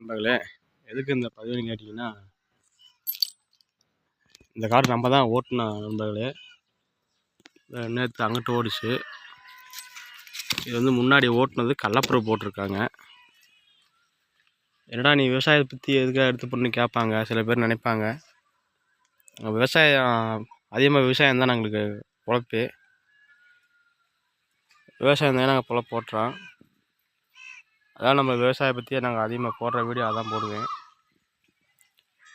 நண்பர்களே எதுக்கு இந்த பதிவுன்னு கேட்டிங்கன்னா இந்த கார் நம்ம தான் ஓட்டினோம் நண்பர்களே. நேற்று அங்கிட்டு ஓடிச்சு. இது வந்து முன்னாடி ஓட்டினது கள்ளப்புறம் போட்டிருக்காங்க. என்னடா நீ விவசாயத்தை பற்றி எதுக்காக எடுத்து பண்ணு கேட்பாங்க? சில பேர் நினைப்பாங்க. விவசாயம் அதிகமாக விவசாயம் தான் எங்களுக்கு பொழப்பு. விவசாயம் தான் நாங்கள் பொழப்பு போட்டுறோம் அதான் நம்ம விவசாயம் பற்றியே நாங்கள் அதிகமாக போடுற வீடியோ அதான் போடுவேன்.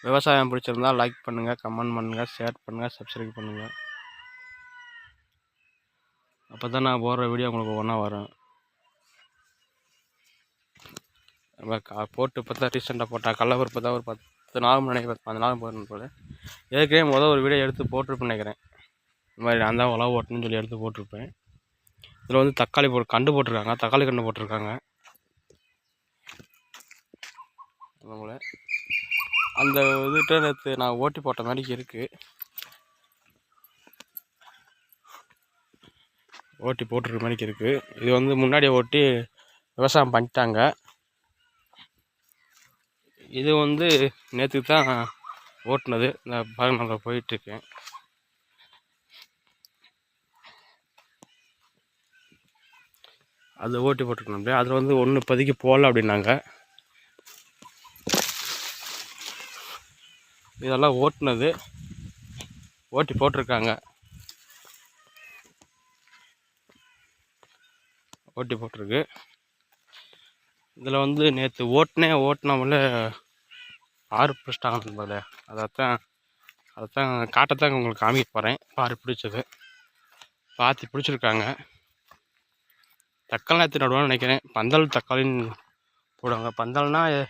விவசாயம் பிடிச்சிருந்தா லைக் பண்ணுங்கள் கமெண்ட் பண்ணுங்கள் ஷேர் பண்ணுங்கள் சப்ஸ்கிரைப் பண்ணுங்கள் அப்போ தான் நான் போடுற வீடியோ உங்களுக்கு ஒன்றா வரும். நம்ம கா போட்டு இப்போ தான் ரீசெண்டாக போட்டால் கடலப்பருப்பு தான் ஒரு பத்து நாள் முன்னாடி பத்து நாள் போடணும் போல். ஏற்கனவே முதல் ஒரு வீடியோ எடுத்து போட்டிருப்பேன் நினைக்கிறேன். இந்த மாதிரி நான் தான் உழவு ஓட்டணும்னு சொல்லி எடுத்து போட்டிருப்பேன். இதில் வந்து தக்காளி போட்டு கண்டு போட்டிருக்காங்க தக்காளி கண்டு போட்டிருக்காங்க. நம்மள அந்த இதுகிட்ட நேற்று நான் ஓட்டி போட்ட மாதிரி இருக்குது ஓட்டி போட்டிருக்க மாதிரி இருக்குது இது வந்து முன்னாடி ஓட்டி விவசாயம் பண்ணிட்டாங்க. இது வந்து நேற்று தான் ஓட்டினது. இந்த பாருங்க போயிட்டுருக்கேன் அது ஓட்டி போட்டிருக்கணும் அப்படியே. அதில் வந்து ஒன்று இப்போதைக்கு போகல அப்படின்னாங்க. இதெல்லாம் ஓட்டுனது. ஓட்டி போட்டிருக்காங்க. ஓட்டி போட்டிருக்கு. இதில் வந்து நேற்று ஓட்டினே ஓட்டினவங்கள ஆறு பிடிச்சிட்டாங்க நண்பர்களே. அதைத்தான் அதைத்தான் காட்டத்தான் உங்களுக்கு காமிக்க போகிறேன் பாரு பிடிச்சது. பாத்தி பிடிச்சிருக்காங்க. தக்காளி நேற்று நடுவான்னு நினைக்கிறேன். பந்தல் தக்காளின்னு போடுவாங்க. பந்தல்னால்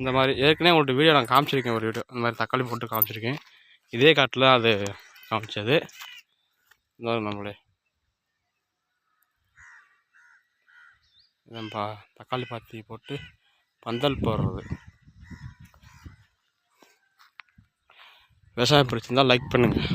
இந்த மாதிரி ஏற்கனவே உங்கள்கிட்ட வீடியோ நான் காமிச்சிருக்கேன் ஒரு வீடியோ. இந்த மாதிரி தக்காளி போட்டு காமிச்சிருக்கேன். இதே காட்டில் அது காமிச்சது. இந்த நம்மளே. இதான் பா தக்காளி பாத்தி போட்டு பந்தல் போடுறது. விவசாயம் பிடிச்சிருந்தா லைக் பண்ணுங்கள்